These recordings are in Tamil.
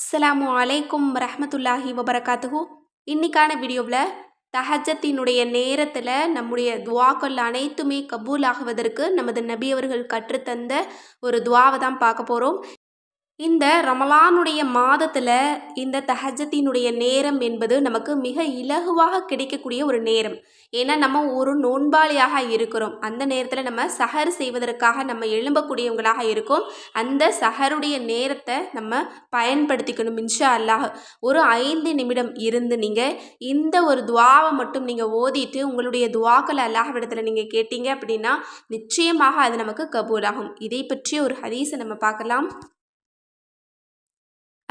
அஸ்லாம் அலைக்கும் ரஹமத்துல்லாஹி வபரகாத்துஹு. இன்னைக்கான வீடியோவில் தஹஜத்தினுடைய நேரத்தில் நம்முடைய துவாக்கள் அனைத்துமே கபூல் ஆகுவதற்கு நமது நபி அவர்கள் கற்றுத்தந்த ஒரு துவாவை தான் பார்க்க போகிறோம் இந்த ரமலானுடைய மாதத்தில் இந்த தஹஜத்தினுடைய நேரம் என்பது நமக்கு மிக இலகுவாக கிடைக்கக்கூடிய ஒரு நேரம். ஏன்னா நம்ம ஒரு நோன்பாளியாக இருக்கிறோம். அந்த நேரத்தில் நம்ம சஹர் செய்வதற்காக நம்ம எழும்பக்கூடியவங்களாக இருக்கோம். அந்த சஹருடைய நேரத்தை நம்ம பயன்படுத்திக்கணும் இன்ஷா அல்லாஹ் ஒரு ஐந்து நிமிடம் இருந்து நீங்கள் இந்த ஒரு துவாவை மட்டும் நீங்கள் ஓதிட்டு உங்களுடைய துவாக்களை அல்லாஹ்விடத்தில் நீங்கள் கேட்டீங்க அப்படின்னா நிச்சயமாக அது நமக்கு கபூலாகும். இதை பற்றிய ஒரு ஹதீஸை நம்ம பார்க்கலாம்.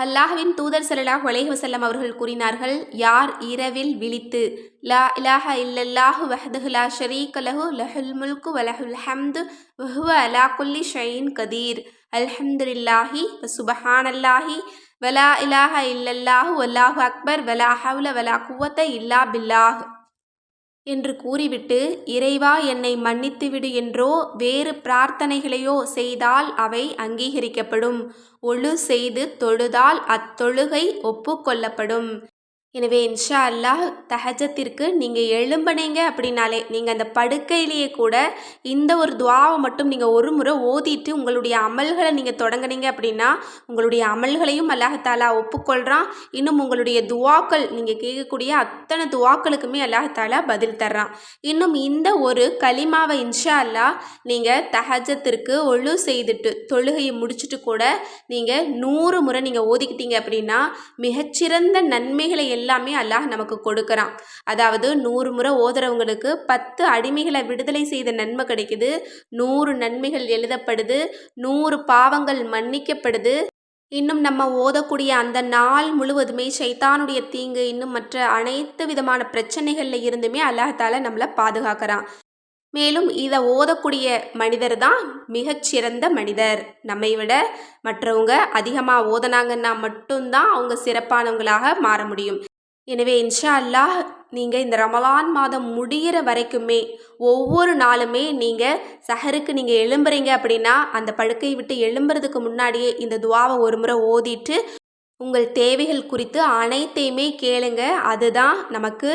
அல்லாஹ்வின் தூதர் சல்லாஹ் வலைஹசல்லம் அவர்கள் கூறினார்கள் யார் இரவில் விழித்து லா இலாஹ இல்லல்லாஹு வஹதுஹு லா அலஹு லஹு லஹுல் முல்கு வலஹுல் ஹம்து வஹுவ அலா குல்லி ஷயின் கதீர் அல்ஹம்துலில்லாஹி சுபஹானல்லாஹி வலா இலாஹ இல்லல்லாஹு வல்லாஹு அக்பர் வலா ஹவுல வலா குவத்த இல்லா பில்லாஹ். என்று கூறிவிட்டு இறைவா என்னை மன்னித்துவிடு என்றோ வேறு பிரார்த்தனைகளையோ செய்தால் அவை அங்கீகரிக்கப்படும். ஒழு செய்து தொழுதால் அத்தொழுகை ஒப்புக்கொள்ளப்படும் எனவே இன்ஷா அல்லாஹ் தஹஜத்திற்கு நீங்கள் எழும்பினீங்க அப்படின்னாலே நீங்கள் அந்த படுக்கையிலேயே கூட இந்த ஒரு துவாவை மட்டும் நீங்கள் ஒரு முறை ஓதிட்டு உங்களுடைய அமல்களை நீங்கள் தொடங்கினீங்க அப்படின்னா உங்களுடைய அமல்களையும் அல்லாஹாலா ஒப்புக்கொள்கிறான் இன்னும் உங்களுடைய துவாக்கள் நீங்கள் கேட்கக்கூடிய அத்தனை துவாக்களுக்குமே அல்லாஹாலா பதில் தர்றான். இன்னும் இந்த ஒரு களிமாவை இன்ஷா அல்லாஹ் நீங்கள் தஹஜத்திற்கு ஒழு செய்துட்டு தொழுகையை முடிச்சுட்டு கூட நீங்கள் நூறு முறை நீங்கள் ஓதிக்கிட்டீங்க அப்படின்னா மிகச்சிறந்த நன்மைகளை எல்லாமே அல்லாஹ் நமக்கு கொடுக்குறான். அதாவது நூறு முறை ஓதுறவங்களுக்கு பத்து அடிமைகளை விடுதலை செய்த நன்மை கிடைக்குது. நூறு நன்மைகள் எழுதப்படுது. நூறு பாவங்கள் மன்னிக்கப்படுது. இன்னும் நம்ம ஓதக்கூடிய அந்த நாள் முழுவதுமே சைத்தானுடைய தீங்கு இன்னும் மற்ற அனைத்து விதமான பிரச்சனைகளில் இருந்துமே அல்லாஹால நம்மளை பாதுகாக்கிறான். மேலும் இதை ஓதக்கூடிய மனிதர் தான் மிகச்சிறந்த மனிதர். நம்மை விட மற்றவங்க அதிகமாக ஓதனாங்கன்னா மட்டும்தான் அவங்க சிறப்பானவங்களாக மாற முடியும். எனவே இன்ஷா அல்லாஹ் நீங்கள் இந்த ரமலான் மாதம் முடிகிற வரைக்குமே ஒவ்வொரு நாளுமே நீங்கள் சஹருக்கு நீங்கள் எழும்புறீங்க அப்படின்னா அந்த படுக்கை விட்டு எழும்புறதுக்கு முன்னாடியே இந்த துவாவை ஒரு முறை ஓதிட்டு உங்கள் தேவைகள் குறித்து அனைத்தையுமே கேளுங்க. அதுதான் நமக்கு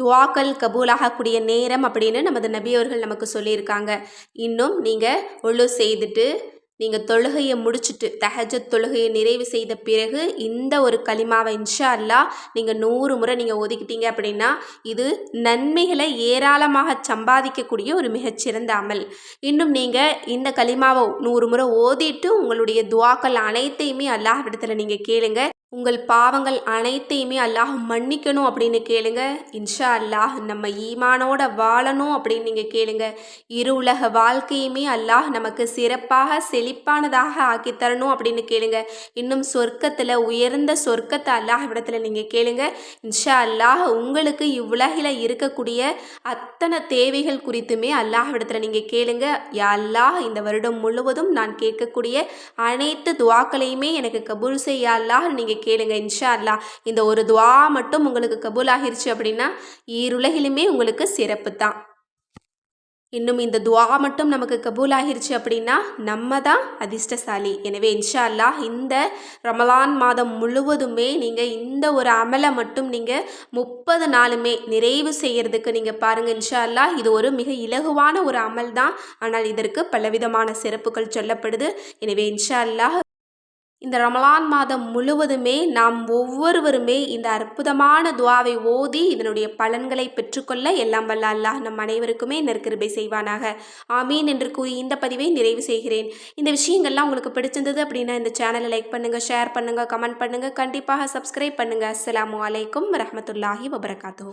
துவாக்கள் கபூலாகக்கூடிய நேரம் அப்படின்னு நமது நபியவர்கள் நமக்கு சொல்லியிருக்காங்க. இன்னும் நீங்கள் ஒழு செய்துட்டு நீங்கள் தொழுகையை முடிச்சுட்டு தஹஜத் தொழுகையை நிறைவு செய்த பிறகு இந்த ஒரு களிமாவை இன்ஷா அல்லா நீங்கள் நூறு முறை நீங்கள் ஒதுக்கிட்டீங்க அப்படின்னா இது நன்மைகளை ஏராளமாக சம்பாதிக்கக்கூடிய ஒரு மிகச்சிறந்த அமல். இன்னும் நீங்கள் இந்த களிமாவை நூறு முறை ஓதிட்டு உங்களுடைய துவாக்கள் அனைத்தையுமே அல்லாஹ் இடத்துல நீங்கள் கேளுங்க. உங்கள் பாவங்கள் அனைத்தையுமே அல்லாஹ் மன்னிக்கணும் அப்படின்னு கேளுங்க. இன்ஷா அல்லாஹ் நம்ம ஈமானோட வாழணும் அப்படின்னு நீங்கள் கேளுங்க. இரு உலக வாழ்க்கையுமே அல்லாஹ் நமக்கு சிறப்பாக செழிப்பானதாக ஆக்கி தரணும் அப்படின்னு கேளுங்க. இன்னும் சொர்க்கத்தில் உயர்ந்த சொர்க்கத்தை அல்லாஹ் இடத்துல நீங்கள் கேளுங்க. இன்ஷா அல்லாஹ் உங்களுக்கு இவ்வுலகில் இருக்கக்கூடிய அத்தனை தேவைகள் குறித்துமே அல்லாஹ் இடத்துல நீங்கள் கேளுங்க. யா அல்லாஹ் இந்த வருடம் முழுவதும் நான் கேட்கக்கூடிய அனைத்து துவாக்களையுமே எனக்கு கபூல் செய்ய அல்லாஹ் நீங்கள் கேளுங்க இன்ஷா அல்லா இந்த ஒரு துவா மட்டும் உங்களுக்கு கபூல் ஆகிருச்சு அப்படின்னா ஈருலகிலுமே உங்களுக்கு சிறப்பு தான். இன்னும் இந்த துவா மட்டும் நமக்கு கபூல் ஆகிருச்சு அப்படின்னா நம்ம தான் அதிர்ஷ்டசாலி. எனவே இன்ஷா அல்லாஹ் இந்த ரமலான் மாதம் முழுவதுமே நீங்கள் இந்த ஒரு அமலை மட்டும் நீங்கள் முப்பது நாளுமே நிறைவு செய்கிறதுக்கு நீங்கள் பாருங்கள் இன்ஷா அல்லாஹ் இது ஒரு மிக இலகுவான ஒரு அமல் தான். ஆனால் இதற்கு பலவிதமான சிறப்புகள் சொல்லப்படுது. எனவே இன்ஷா அல்லாஹ் இந்த ரமலான் மாதம் முழுவதுமே நாம் ஒவ்வொருவருமே இந்த அற்புதமான துவாவை ஓதி இதனுடைய பலன்களை பெற்றுக்கொள்ள எல்லாம் வல்ல அல்லாஹ் நம் அனைவருக்குமே நெருக்கிருபை செய்வானாக. ஆமீன் என்று கூறி இந்த பதிவை நிறைவு செய்கிறேன். இந்த விஷயங்கள்லாம் உங்களுக்கு பிடிச்சிருந்தது அப்படின்னா இந்த சேனலை லைக் பண்ணுங்கள் ஷேர் பண்ணுங்கள் கமெண்ட் பண்ணுங்கள் கண்டிப்பாக சப்ஸ்கிரைப் பண்ணுங்கள் அஸ்லாம் வலைக்கம் வரமத்துல்லாஹி வபரகாத்தூ